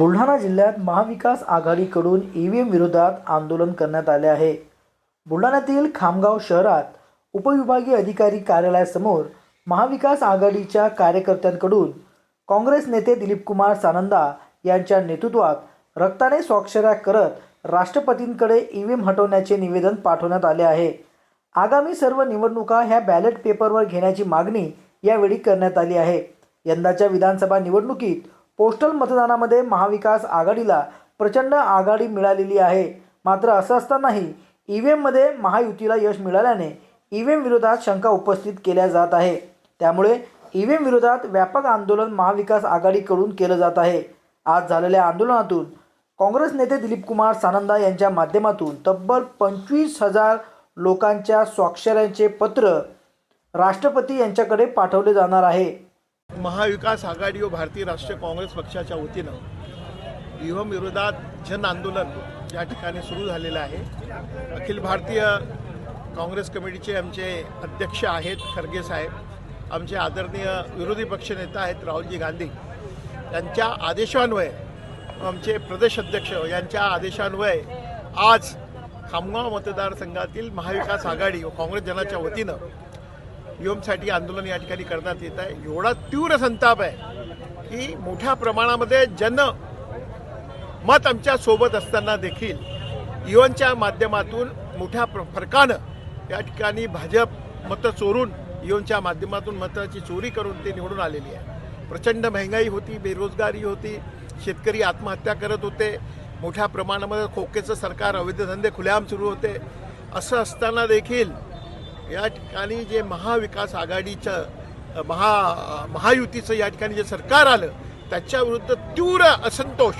बुलढाणा जिल्ह्यात महाविकास आघाडीकडून E V M विरोधात आंदोलन करण्यात आले आहे. बुलढाण्यातील खामगाव शहरात उपविभागीय अधिकारी कार्यालयासमोर महाविकास आघाडीच्या कार्यकर्त्यांकडून काँग्रेस नेते दिलीपकुमार सानंदा यांच्या नेतृत्वात रक्ताने स्वाक्षऱ्या करत राष्ट्रपतींकडे ई ईव्हीएम हटवण्याचे निवेदन पाठवण्यात आले आहे. आगामी सर्व निवडणुका ह्या बॅलेट पेपरवर घेण्याची मागणी यावेळी करण्यात आली आहे. यंदाच्या विधानसभा निवडणुकीत पोस्टल मतदानामध्ये महाविकास आघाडीला प्रचंड आघाडी मिळालेली आहे. मात्र असं असतानाही ई व्ही एममध्ये महायुतीला यश मिळाल्याने ई व्ही एम विरोधात शंका उपस्थित केल्या जात आहे. त्यामुळे ई व्ही एम विरोधात व्यापक आंदोलन महाविकास आघाडीकडून केलं जात आहे. आज झालेल्या आंदोलनातून काँग्रेस नेते दिलीप कुमार सानंदा यांच्या माध्यमातून तब्बल पंचवीस हजार लोकांच्या स्वाक्षऱ्यांचे पत्र राष्ट्रपती यांच्याकडे पाठवले जाणार आहे. महाविकास आघाडी व भारतीय राष्ट्रीय काँग्रेस पक्षाच्या वतीनं युवविरोधात जन आंदोलन या ठिकाणी सुरू झालेलं आहे. अखिल भारतीय काँग्रेस कमिटीचे आमचे अध्यक्ष आहेत खरगे साहेब आमचे आदरणीय विरोधी पक्षनेता आहेत राहुलजी गांधी. यांच्या आदेशान्वये आमचे प्रदेश अध्यक्ष यांच्या आदेशान्वये आज खामगाव मतदारसंघातील महाविकास आघाडी व काँग्रेस जनाच्या वतीनं योमसाठी आंदोलन या ठिकाणी करण्यात येत आहे. एवढा तीव्र संताप आहे की मोठ्या प्रमाणामध्ये जन मत आमच्यासोबत असताना देखील युवनच्या माध्यमातून मोठ्या प्र- फरकानं या ठिकाणी भाजप मतं चोरून इवनच्या माध्यमातून मताची चोरी करून ते निवडून आलेली आहे. प्रचंड महंगाई होती बेरोजगारी होती शेतकरी आत्महत्या करत होते मोठ्या प्रमाणामध्ये खोकेचं सरकार अवैध धंदे खुलेआम सुरू होते. असं असताना देखील या ठिकाणी जे महाविकास आघाडीचं महा महायुतीचं या ठिकाणी जे सरकार आलं त्याच्याविरुद्ध तीव्र असंतोष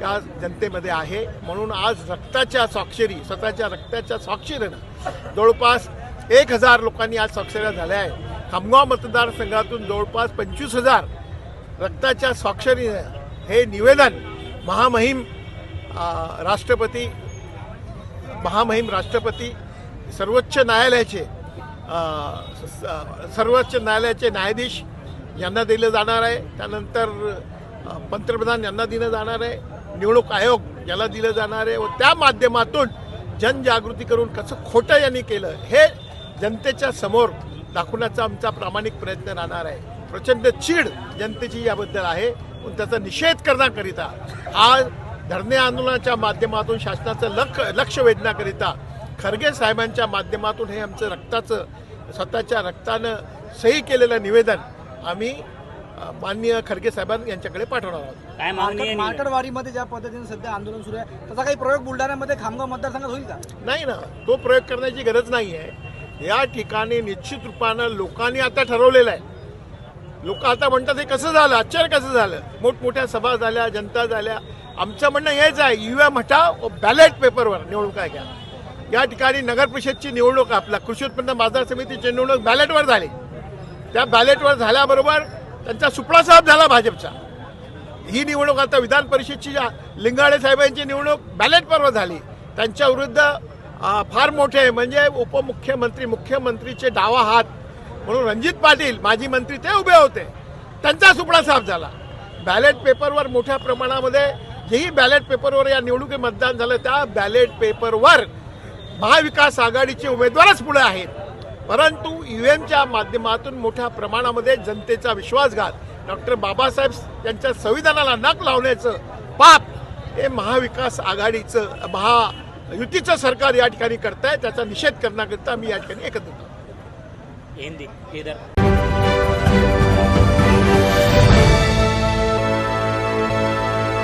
या जनतेमध्ये आहे. म्हणून आज रक्ताच्या स्वाक्षरी स्वतःच्या रक्ताच्या स्वाक्षरीनं जवळपास एक हजार लोकांनी आज स्वाक्षऱ्या झाल्या आहे खामगाव मतदारसंघातून जवळपास पंचवीस हजार रक्ताच्या स्वाक्षरीनं हे निवेदन महामहिम राष्ट्रपती महामहिम राष्ट्रपती सर्वोच्च न्यायालयाचे सर्वोच्च न्यायालयाचे न्यायाधीश यांना दिलं जाणार आहे. त्यानंतर पंतप्रधान यांना दिलं जाणार आहे. निवडणूक आयोग याला दिलं जाणार आहे. व त्या माध्यमातून जनजागृती करून कसं खोटं यांनी केलं हे जनतेच्या समोर दाखवण्याचा आमचा प्रामाणिक प्रयत्न राहणार आहे. प्रचंड चीड जनतेची याबद्दल आहे. पण त्याचा निषेध करण्याकरिता आज धरणे आंदोलनाच्या माध्यमातून शासनाचं लक्ष लक्ष वेधण्याकरिता खरगे साहेबांच्या माध्यमातून हे आमचं रक्ताचं स्वतःच्या रक्तानं सही केलेलं निवेदन आम्ही माननीय खरगे साहेबां यांच्याकडे पाठवणार आहोत. काय मागणी आहे मार्केट मार्केटवारीमध्ये ज्या पद्धतीने सध्या आंदोलन सुरू आहे त्याचा काही प्रयोग बुलढाण्यामध्ये खामगाव मतदारसंघात होईल का? नाही ना तो प्रयोग करण्याची गरज नाही आहे. या ठिकाणी निश्चित रूपानं लोकांनी आता ठरवलेलं आहे. लोक आता म्हणतात हे कसं झालं? आश्चर्य कसं झालं? मोठमोठ्या सभा झाल्या जनता झाल्या. आमचं म्हणणं हेच आहे युएम हटाव बॅलेट पेपरवर निवडणुका घ्या. या ठिकाणी नगर परिषदची निवडणूक आपला कृषी उत्पन्न बाजार समितीची निवडणूक बॅलेटवर झाली. त्या बॅलेटवर झाल्याबरोबर त्यांचा सुपळा साहेब झाला भाजपचा. ही निवडणूक आता विधान परिषदची लिंगाडे साहेबांची निवडणूक बॅलेट झाली. त्यांच्या विरुद्ध फार मोठे म्हणजे उपमुख्यमंत्री मुख्यमंत्रीचे डावा हात म्हणून रणजित पाटील माजी मंत्री ते उभे होते. त्यांचा सुपडा साफ झाला. बॅलेट पेपरवर मोठ्या प्रमाणामध्ये जेही बॅलेट पेपरवर या निवडणुकीत मतदान झालं त्या बॅलेट पेपरवर महाविकास आघाडीचे उमेदवारच पुढे आहेत. परंतु यू एमच्या माध्यमातून मोठ्या प्रमाणामध्ये जनतेचा विश्वासघात डॉक्टर बाबासाहेब यांच्या संविधानाला नक लावण्याचं पाप हे महाविकास आघाडीचं महायुतीचं सरकार या ठिकाणी करत आहे त्याचा निषेध करण्याकरिता मी या ठिकाणी एकत्र होतो